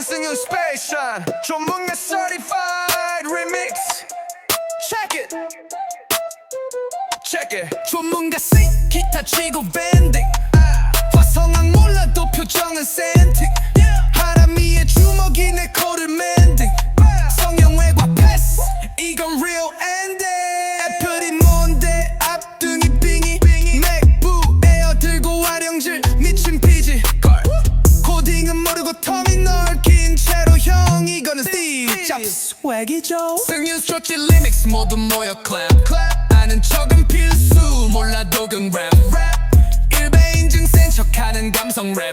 한승윤 스페이션 전문가 certified remix. Check it. Check it. 전문가 싱 기타 치고 밴딩. 화성학 몰라도 표정은 센틱 swag이죠? 승윤 스트로치 리믹스 모두 모여 클랩 아는 척은 필수 몰라도 그랩 일배 인증 센 척하는 감성 랩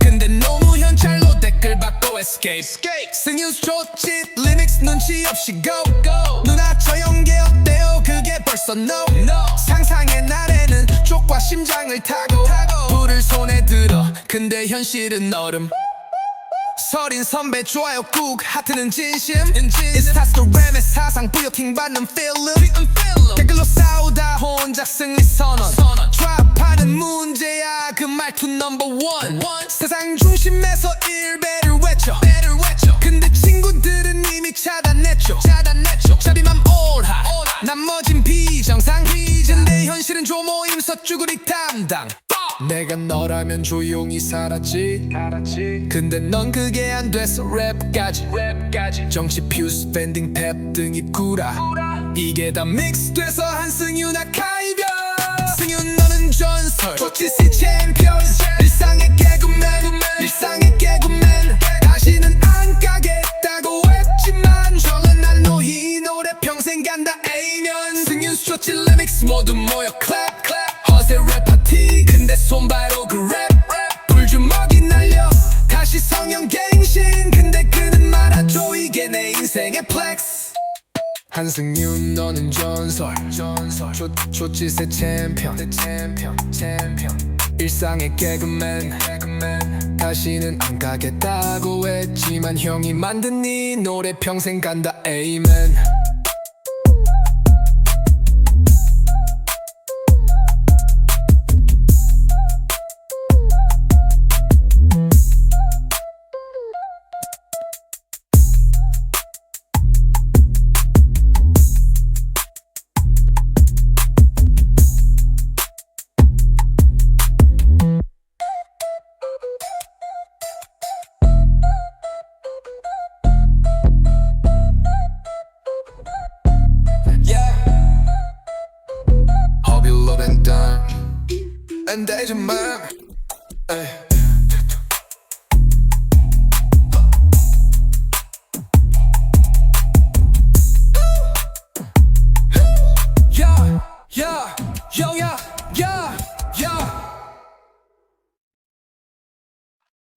근데 너무 현찰로 댓글 받고 escape. 승윤 스트로치 리믹스 눈치 없이 go 누나 저 연계 어때요? 그게 벌써 no. 상상의 날에는 쪽과 심장을 타고. 불을 손에 들어. 근데 현실은 얼음 서린 선배 좋아요 꾹 하트는 진심. 인스타스토그램에 사상 부여팅 받는 필름. 댓글로 싸우다 혼자 승리 선언. 트랩하는 문제야. 그 말투 넘버 원 세상 중심에서 일배를 외쳐. 근데 친구들은 이미 차단했죠. 자비만 올하 나머진 비정상. 근데 현실은 조모임 서쭈구리 담당 내가 너라면 조용히 살았지. 근데 넌 그게 안 돼서 랩까지. 정치 퓨스 밴딩 탭 등이 구라. 이게 다 믹스돼서 한승윤 아 카이별 승윤 너는 전설. 조치시 챔피언. 일상의 개그맨. 일상의 개그맨. 다시는 안 가겠다고 했지만 정은 난 너희 노래 평생 간다. 에이면. 승윤 스트로치 리믹스 모두 모여 클랩 클랩 허세 랩 파티 근데 손발로 그 랩 불주먹이 날려. 다시 성형 갱신. 근데 그는 말아줘 이게 내 인생의 플렉스. 한승윤 너는 전설. 전설. 조, 조치세 챔피언. 챔피언. 챔피언. 일상의 개그맨. 개그맨. 다시는 안 가겠다고 했지만 형이 만든 이 노래 평생 간다. 에이맨 en deze maar, eh. Ja, ja, ja, ja.